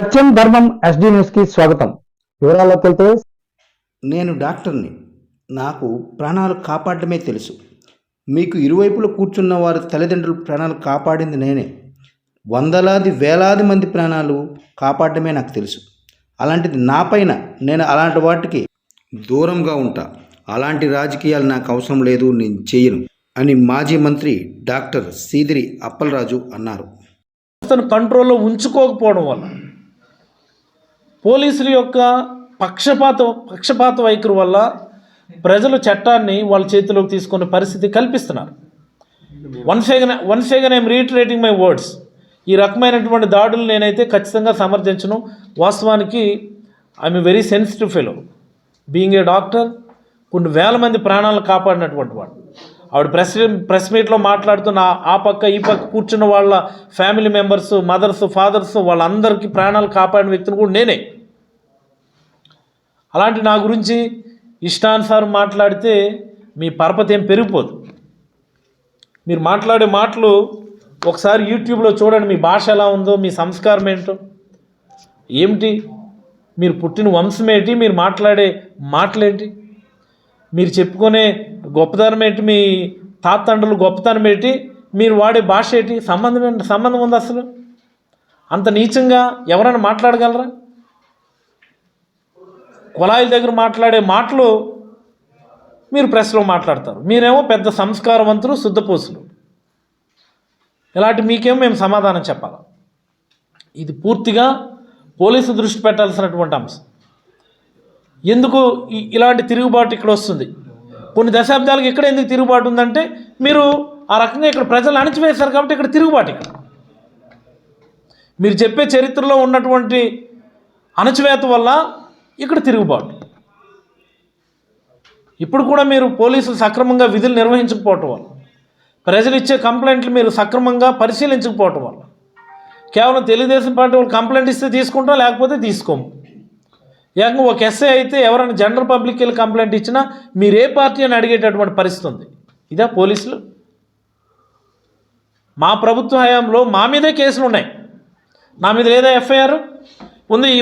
సత్యం ధర్మం ఎస్డి న్యూస్కి స్వాగతం. వివరాల్లోకి వెళ్తే నేను డాక్టర్ని. నాకు ప్రాణాలు కాపాడడమే తెలుసు. మీకు ఇరువైపులా కూర్చున్న వారి తల్లిదండ్రుల ప్రాణాలు కాపాడింది నేనే. వందలాది వేలాది మంది ప్రాణాలు కాపాడడమే నాకు తెలుసు. అలాంటిది నా పైన నేను అలాంటి వాటికి దూరంగా ఉంటా. అలాంటి రాజకీయాలు నాకు అవసరం లేదు నేను చేయను అని మాజీ మంత్రి డాక్టర్ సీదిరి అప్పలరాజు అన్నారు. వ్యవస్థను కంట్రోల్లో ఉంచుకోకపోవడం వల్ల పోలీసుల యొక్క పక్షపాత పక్షపాత వైఖరి వల్ల ప్రజలు చట్టాన్ని వాళ్ళ చేతిలోకి తీసుకునే పరిస్థితి కల్పిస్తున్నారు. One second one second I'm reiterating my words ఈ రకమైనటువంటి దాడులు నేనైతే ఖచ్చితంగా సమర్థించను. వాస్తవానికి I'm very sensitive fellow being a doctor కొన్ని వేల మంది ప్రాణాలను కాపాడినటువంటి వాడు. ఆవిడ ప్రెస్ ప్రెస్ మీట్లో మాట్లాడుతున్న ఆ- ఆ పక్క ఈ పక్క కూర్చున్న వాళ్ళ ఫ్యామిలీ మెంబర్స్ మదర్స్ ఫాదర్స్ వాళ్ళందరికీ ప్రాణాలు కాపాడిన వ్యక్తిని కూడా నేనే. అలాంటి నా గురించి ఇష్టానుసారం మాట్లాడితే మీ పరపతి ఏం పెరిగిపోదు. మీరు మాట్లాడే మాటలు ఒకసారి యూట్యూబ్లో చూడండి మీ భాష ఎలా ఉందో మీ సంస్కారం ఏంటో. ఏమిటి? మీరు పుట్టిన వంశం ఏంటి? మీరు మాట్లాడే మాటలేంటి మీరు చెప్పుకునే గొప్పతనం ఏంటి? మీ తాతండ్రులు గొప్పతనం ఏంటి? మీరు వాడే భాష ఏంటి? సంబంధం ఏంటి? సంబంధం ఉంది అసలు? అంత నీచంగా ఎవరైనా మాట్లాడగలరా? కుళాయిల దగ్గర మాట్లాడే మాటలు మీరు ప్రెస్లో మాట్లాడతారు. మీరేమో పెద్ద సంస్కారవంతులు శుద్ధపూసులు. ఇలాంటి మీకేమో మేము సమాధానం చెప్పాలి? ఇది పూర్తిగా పోలీసు దృష్టి పెట్టాల్సినటువంటి అంశం. ఎందుకు ఇలాంటి తిరుగుబాటు ఇక్కడ వస్తుంది? కొన్ని దశాబ్దాలకు ఇక్కడ ఎందుకు తిరుగుబాటు ఉందంటే మీరు ఆ రకంగా ఇక్కడ ప్రజలు అణిచివేశారు కాబట్టి ఇక్కడ తిరుగుబాటు ఇక్కడ. మీరు చెప్పే చరిత్రలో ఉన్నటువంటి అణచివేత వల్ల ఇక్కడ తిరుగుబాటు. ఇప్పుడు కూడా మీరు పోలీసులు సక్రమంగా విధులు నిర్వహించకపోవటం వల్ల ప్రజలు ఇచ్చే కంప్లైంట్లు మీరు సక్రమంగా పరిశీలించకపోవటం వల్ల కేవలం తెలుగుదేశం పార్టీ వాళ్ళు కంప్లైంట్ ఇస్తే తీసుకుంటాం లేకపోతే తీసుకోము. ఏకంగా ఒక ఎస్ఐ అయితే ఎవరైనా జనరల్ పబ్లిక్ వెళ్ళి కంప్లైంట్ ఇచ్చినా మీరు ఏ పార్టీ అని అడిగేటటువంటి పరిస్థితి ఉంది. ఇదా పోలీసులు? మా ప్రభుత్వ హయాంలో మా మీదే కేసులు ఉన్నాయి. నా మీద లేదా ఎఫ్ఐఆర్? ఉంది ఈ